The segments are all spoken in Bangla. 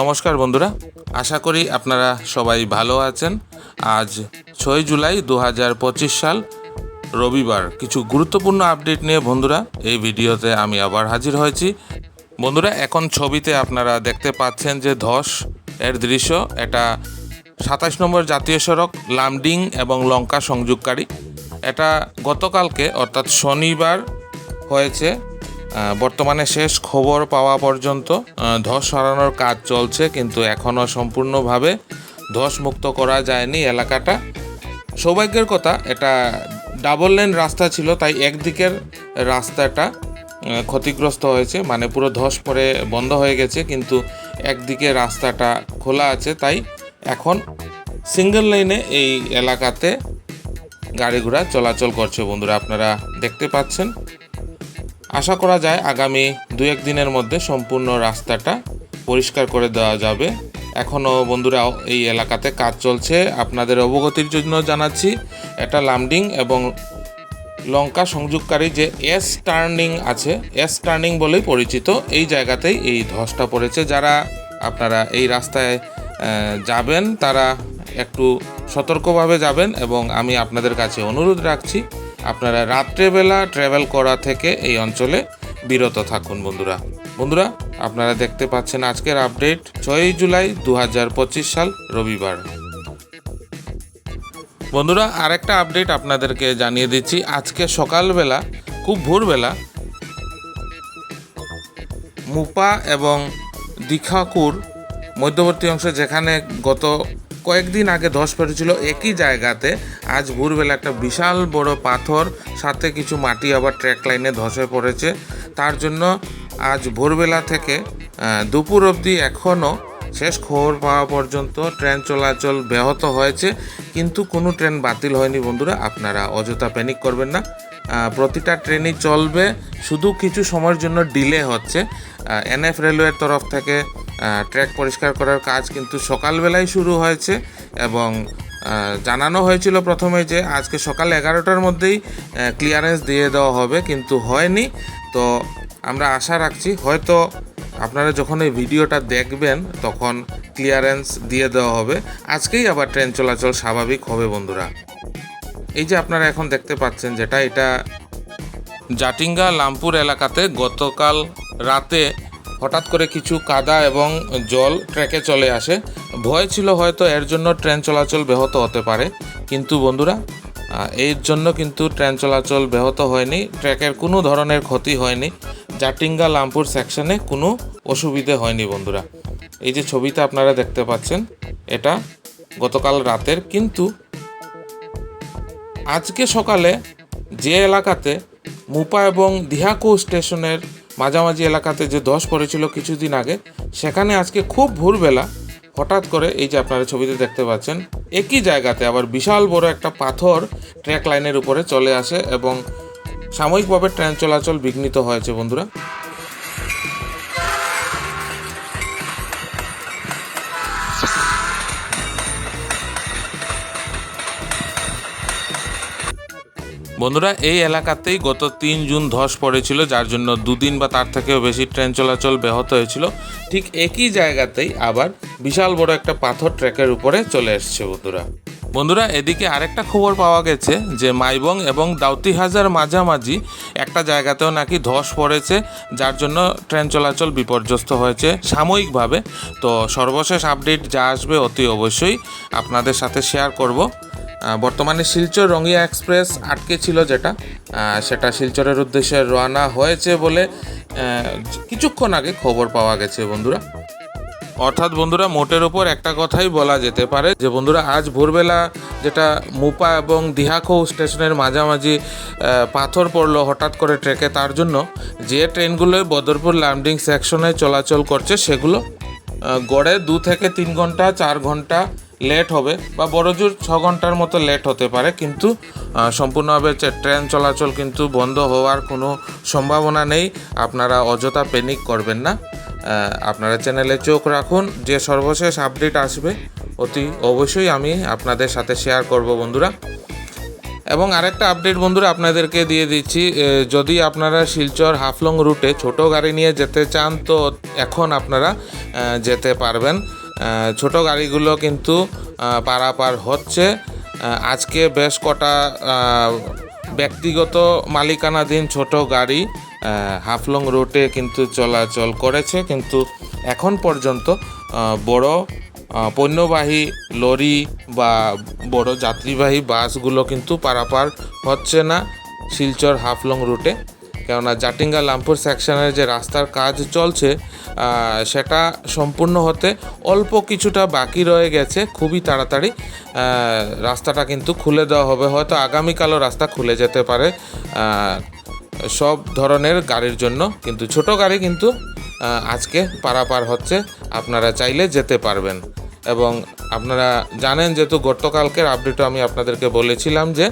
নমস্কার বন্ধুরা, আশা করি আপনারা সবাই ভালো আছেন। আজ ছয় জুলাই দু হাজার পঁচিশ সাল, রবিবার। কিছু গুরুত্বপূর্ণ আপডেট নিয়ে বন্ধুরা, এই ভিডিওতে আমি আবার হাজির হয়েছি। বন্ধুরা, এখন ছবিতে আপনারা দেখতে পাচ্ছেন যে ধস এর দৃশ্য। এটা সাতাশ নম্বর জাতীয় সড়ক, লামডিং এবং লঙ্কা সংযোগকারী। এটা গতকালকে, অর্থাৎ শনিবার, হয়েছে। বর্তমানে শেষ খবর পাওয়া পর্যন্ত ধস সরানোর কাজ চলছে, কিন্তু এখনও সম্পূর্ণভাবে ধস মুক্ত করা যায়নি এলাকাটা। সৌভাগ্যের কথা, এটা ডাবল লেন রাস্তা ছিল, তাই একদিকের রাস্তাটা ক্ষতিগ্রস্ত হয়েছে মানে পুরো ধস পরে বন্ধ হয়ে গেছে, কিন্তু একদিকে রাস্তাটা খোলা আছে, তাই এখন সিঙ্গেল লাইনে এই এলাকাতে গাড়ি ঘোড়া চলাচল করছে, বন্ধুরা, আপনারা দেখতে পাচ্ছেন। আশা করা যায় আগামী দু এক দিনের মধ্যে সম্পূর্ণ রাস্তাটা পরিষ্কার করে দেওয়া যাবে। এখনও বন্ধুরা, এই এলাকাতে কাজ চলছে। আপনাদের অবগতির জন্য জানাচ্ছি, এটা লামডিং এবং লঙ্কা সংযোগকারী যে এস টার্নিং আছে এস টার্নিং বলেই পরিচিত, এই জায়গাতেই এই ধসটা পড়েছে। যারা আপনারা এই রাস্তায় যাবেন, তারা একটু সতর্কভাবে যাবেন এবং আমি আপনাদের কাছে অনুরোধ রাখছি আপনারা রাত্রেবেলা ট্রাভেল করা থেকে এই অঞ্চলে বিরত থাকুন বন্ধুরা। বন্ধুরা, আপনারা দেখতে পাচ্ছেন আজকের আপডেট ছয়ই জুলাই দু হাজার পঁচিশ সাল রবিবার। বন্ধুরা, আরেকটা আপডেট আপনাদেরকে জানিয়ে দিচ্ছি। আজকে সকালবেলা, খুব ভোরবেলা, মুপা এবং দীঘাকুর মধ্যবর্তী অংশে যেখানে গত কয়েকদিন আগে ধস পড়েছিল একই জায়গাতে। আজ ভোরবেলা একটা বিশাল বড় পাথর, সাথে কিছু মাটি আবার ট্র্যাক লাইনে ধসে পড়েছে। তার জন্য আজ ভোরবেলা থেকে দুপুর অবধি এখনও শেষ খবর পাওয়া পর্যন্ত ট্রেন চলাচল ব্যাহত হয়েছে। কিন্তু কোনো ট্রেন বাতিল হয়নি বন্ধুরা, আপনারা অযথা প্যানিক করবেন না। প্রতিটা ট্রেনই চলবে, শুধু কিছু সময়ের জন্য ডিলে হচ্ছে। এনএফ রেলওয়ের তরফ থেকে ট্র্যাক পরিষ্কার করার কাজ কিন্তু সকালবেলায় শুরু হয়েছে এবং জানানো হয়েছিল প্রথমে যে আজকে সকাল এগারোটার মধ্যেই ক্লিয়ারেন্স দিয়ে দেওয়া হবে, কিন্তু হয়নি। তো আমরা আশা রাখছি, হয়তো আপনারা যখন এই ভিডিওটা দেখবেন, তখন ক্লিয়ারেন্স দিয়ে দেওয়া হবে। আজকেই আবার ট্রেন চলাচল স্বাভাবিক হবে, বন্ধুরা। এই যে আপনারা এখন দেখতে পাচ্ছেন যেটা, এটা জাটিঙ্গা লামপুর এলাকাতে গতকাল রাতে হঠাৎ করে কিছু কাদা এবং জল ট্র্যাকে চলে আসে। ভয় ছিল হয়তো এর জন্য ট্রেন চলাচল ব্যাহত হতে পারে। কিন্তু বন্ধুরা এর জন্য কিন্তু ট্রেন চলাচল ব্যাহত হয়নি। ট্র্যাকের কোনো ধরনের ক্ষতি হয়নি। জাটিঙ্গা লামপুর সেকশনে কোনো অসুবিধে হয়নি বন্ধুরা। এই যে ছবিতে আপনারা দেখতে পাচ্ছেন, এটা গতকাল রাতের। কিন্তু আজকে সকালে যে এলাকাতে মুপা এবং দিহাকু স্টেশনের মাঝামাঝি এলাকাতে যে ধস পড়েছিল কিছুদিন আগে, সেখানে আজকে খুব ভোরবেলা হঠাৎ করে এই যে আপনারা ছবিতে দেখতে পাচ্ছেন, একই জায়গাতে আবার বিশাল বড় একটা পাথর ট্র্যাক লাইনের উপরে চলে আসে এবং সাময়িকভাবে ট্রেন চলাচল বিঘ্নিত হয়েছে বন্ধুরা। বন্ধুরা, এই এলাকাতেই গত তিন জুন ধস পড়েছিল, যার জন্য দুদিন বা তার থেকেও বেশি ট্রেন চলাচল ব্যাহত হয়েছিল। ঠিক একই জায়গাতেই আবার বিশাল বড় একটা পাথর ট্র্যাকের উপরে চলে এসছে বন্ধুরা। বন্ধুরা, এদিকে আরেকটা খবর পাওয়া গেছে যে মাইবং এবং দাউতিহাজার মাঝামাঝি একটা জায়গাতেও নাকি ধস পড়েছে, যার জন্য ট্রেন চলাচল বিপর্যস্ত হয়েছে সাময়িকভাবে। তো সর্বশেষ আপডেট যা আসবে অতি অবশ্যই আপনাদের সাথে শেয়ার করব। বর্তমানে শিলচর রঙিয়া এক্সপ্রেস আটকে ছিল যেটা সেটা শিলচরের উদ্দেশ্যে রওনা হয়েছে বলে কিছুক্ষণ আগে খবর পাওয়া গেছে বন্ধুরা। অর্থাৎ বন্ধুরা, মোটের ওপর একটা কথাই বলা যেতে পারে যে বন্ধুরা, আজ ভোরবেলা যেটা মুপা এবং দিহাখো স্টেশনের মাঝামাঝি পাথর পড়ল হঠাৎ করে ট্রেকে, তার জন্য যে ট্রেনগুলো বদরপুর লামডিং সেকশনে চলাচল করছে, সেগুলো গড়ে দু থেকে তিন ঘণ্টা, চার ঘণ্টা লেট হবে বা বড়জোর ছ ঘণ্টার মতো লেট হতে পারে, কিন্তু সম্পূর্ণভাবে ট্রেন চলাচল কিন্তু বন্ধ হওয়ার কোনো সম্ভাবনা নেই। আপনারা অযথা প্যানিক করবেন না। আপনারা চ্যানেলে চোখ রাখুন। যে সর্বশেষ আপডেট আসবে, অতি অবশ্যই আমি আপনাদের সাথে শেয়ার করব বন্ধুরা। এবং আরেকটা আপডেট বন্ধুরা আপনাদেরকে দিয়ে দিচ্ছি। যদি আপনারা শিলচর হাফলং রুটে ছোট গাড়ি নিয়ে যেতে চান, তো এখন আপনারা যেতে পারবেন। ছোট গাড়িগুলো কিন্তু পারাপার হচ্ছে। আজকে বেশ কটা ব্যক্তিগত মালিকানাধীন ছোট গাড়ি হাফলং রুটে কিন্তু চলাচল করেছে। কিন্তু এখন পর্যন্ত বড় পণ্যবাহী লরি বা বড় যাত্রীবাহী বাসগুলো কিন্তু পারাপার হচ্ছে না শিলচর হাফলং রুটে। কেননা জাটিঙ্গা লামপুর সেকশনের যে রাস্তার কাজ চলছে সেটা সম্পূর্ণ হতে অল্প কিছুটা বাকি রয়ে গেছে। খুবই তাড়াতাড়ি রাস্তাটা কিন্তু খুলে দেওয়া হবে। হয়তো আগামীকালও রাস্তা খুলে যেতে পারে। সব ধরনের গাড়ির জন্য কিন্তু, ছোট গাড়ি কিন্তু আজকে পারাপার হচ্ছে। আপনারা চাইলে যেতে পারবেন। এবং আপনারা জানেন, যেহেতু গতকালকের আপডেটও আমি আপনাদেরকে বলেছিলাম যে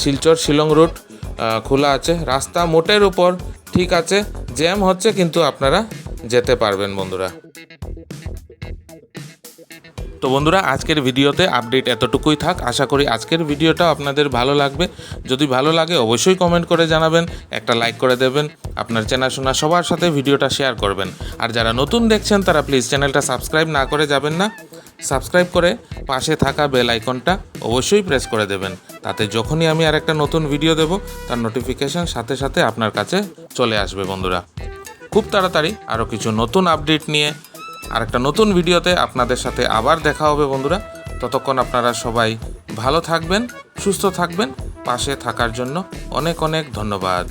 শিলচর শিলং রুট খোলা আছে। রাস্তা মোটের উপর ঠিক আছে। জ্যাম হচ্ছে কিন্তু আপনারা যেতে পারবেন বন্ধুরা। তো বন্ধুরা, আজকের ভিডিওতে আপডেট এতটুকুই থাক। আশা করি আজকের ভিডিওটা আপনাদের ভালো লাগবে। যদি ভালো লাগে, অবশ্যই কমেন্ট করে জানাবেন, একটা লাইক করে দেবেন, আপনার চেনাশোনা সবার সাথে ভিডিওটা শেয়ার করবেন। আর যারা নতুন দেখছেন, তারা প্লিজ চ্যানেলটা সাবস্ক্রাইব না করে যাবেন না। সাবস্ক্রাইব করে পাশে থাকা বেল আইকনটা অবশ্যই প্রেস করে দেবেন। তাতে যখনই আমি আর একটা নতুন ভিডিও দেব, তার নোটিফিকেশান সাথে সাথে আপনার কাছে চলে আসবে বন্ধুরা। খুব তাড়াতাড়ি আরও কিছু নতুন আপডেট নিয়ে আর একটা নতুন ভিডিওতে আপনাদের সাথে আবার দেখা হবে বন্ধুরা। ততক্ষণ আপনারা সবাই ভালো থাকবেন, সুস্থ থাকবেন, পাশে থাকার জন্য অনেক অনেক ধন্যবাদ।